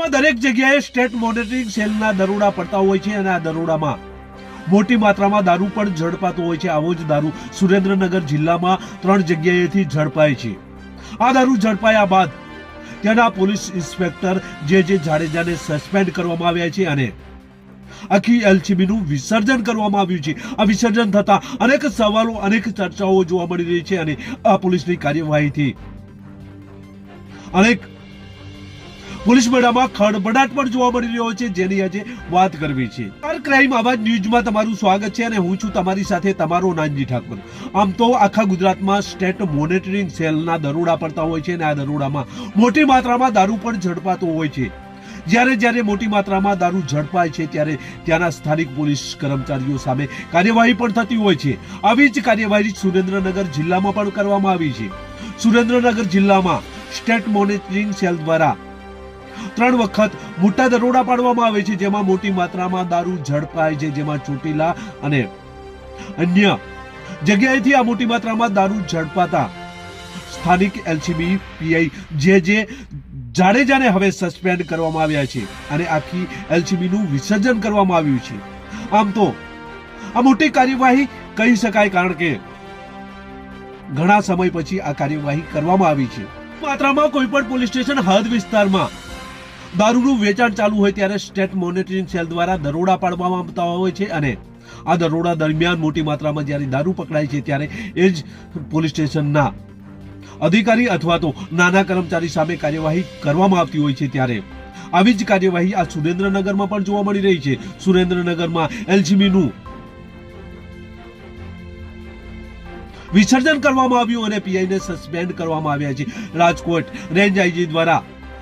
ગુજરાતમાં દરેક જગ્યાએ સ્ટેટ મોનિટરિંગ સેલના દરોડા પડતા હોય છે અને આ દરોડામાં મોટી માત્રામાં દારૂ પણ ઝડપાતો હોય છે. આવો જ દારૂ સુરેન્દ્રનગર જિલ્લામાં ત્રણ જગ્યાએથી ઝડપાય છે. આ દારૂ ઝડપાયા બાદ ત્યાંના પોલીસ ઇન્સ્પેક્ટર જે જે જાડેજાને સસ્પેન્ડ કરવામાં આવ્યા છે અને આખી એલસીબીનું વિસર્જન કરવામાં આવ્યું છે. આ વિસર્જન થતા અનેક સવાલો, અનેક ચર્ચાઓ જોવા મળી રહી છે અને આ પોલીસની કાર્યવાહીથી અનેક પોલીસ મેળામાં ખળભળાટ પણ જોવા મળી રહ્યો છે, જેની આજે વાત કરવી છે. આર ક્રાઇમ આવાજ ન્યૂઝમાં તમારું સ્વાગત છે અને હું છું તમારી સાથે તમારો નાનજી ઠાકોર. આમ તો આખા ગુજરાતમાં સ્ટેટ મોનિટરિંગ સેલના દરોડા પડતા હોય છે અને આ દરોડામાં મોટી માત્રામાં દારૂ પણ ઝડપાતો હોય છે. જ્યારે જ્યારે મોટી માત્રામાં દારૂ ઝડપાય છે, ત્યારે ત્યાંના સ્થાનિક પોલીસ કર્મચારીઓ સામે કાર્યવાહી પણ થતી હોય છે. આવી જ કાર્યવાહી સુરેન્દ્રનગર જિલ્લામાં પણ કરવામાં આવી છે. સુરેન્દ્રનગર જિલ્લામાં સ્ટેટ મોનિટરિંગ સેલ દ્વારા ત્રણ વખત મોટા દરોડા પાડવામાં આવે છે, જેમાં મોટી માત્રામાં દારૂ ઝડપાય છે, જેમાં ચોટીલા અને અન્ય જગ્યાએથી આ મોટી માત્રામાં દારૂ ઝડપાતા સ્થાનિક એલસીબી, પીઆઈ જે જે જાડેજાને હવે સસ્પેન્ડ કરવામાં આવ્યા છે અને આખી એલસીબીનું વિસર્જન કરવામાં આવ્યું છે. આમ તો આ મોટી કાર્યવાહી કહી શકાય કારણ કે ઘણા સમય પછી આ કાર્યવાહી કરવામાં આવી છે. માત્રામાં કોઈ પણ પોલીસ સ્ટેશન હદ વિસ્તારમાં દારૂનું વેચાણ ચાલુ હોય ત્યારે સ્ટેટ મોનિટરિંગ સેલ દ્વારા દરોડા પાડવામાં આવતા હોય છે અને આ દરોડા દરમિયાન મોટી માત્રામાં જ્યારે દારૂ પકડાય છે ત્યારે એ જ પોલીસ સ્ટેશનના અધિકારી અથવા તો નાના કર્મચારી સામે કાર્યવાહી કરવામાં આવતી હોય છે ત્યારે આવી જ કાર્યવાહી આ સુરેન્દ્રનગરમાં પણ જોવા મળી રહી છે. સુરેન્દ્રનગરમાં એલજીબીનું વિસર્જન કરવામાં આવ્યું અને પીઆઈને સસ્પેન્ડ કરવામાં આવ્યા છે. રાજકોટ રેન્જ આઈજી દ્વારા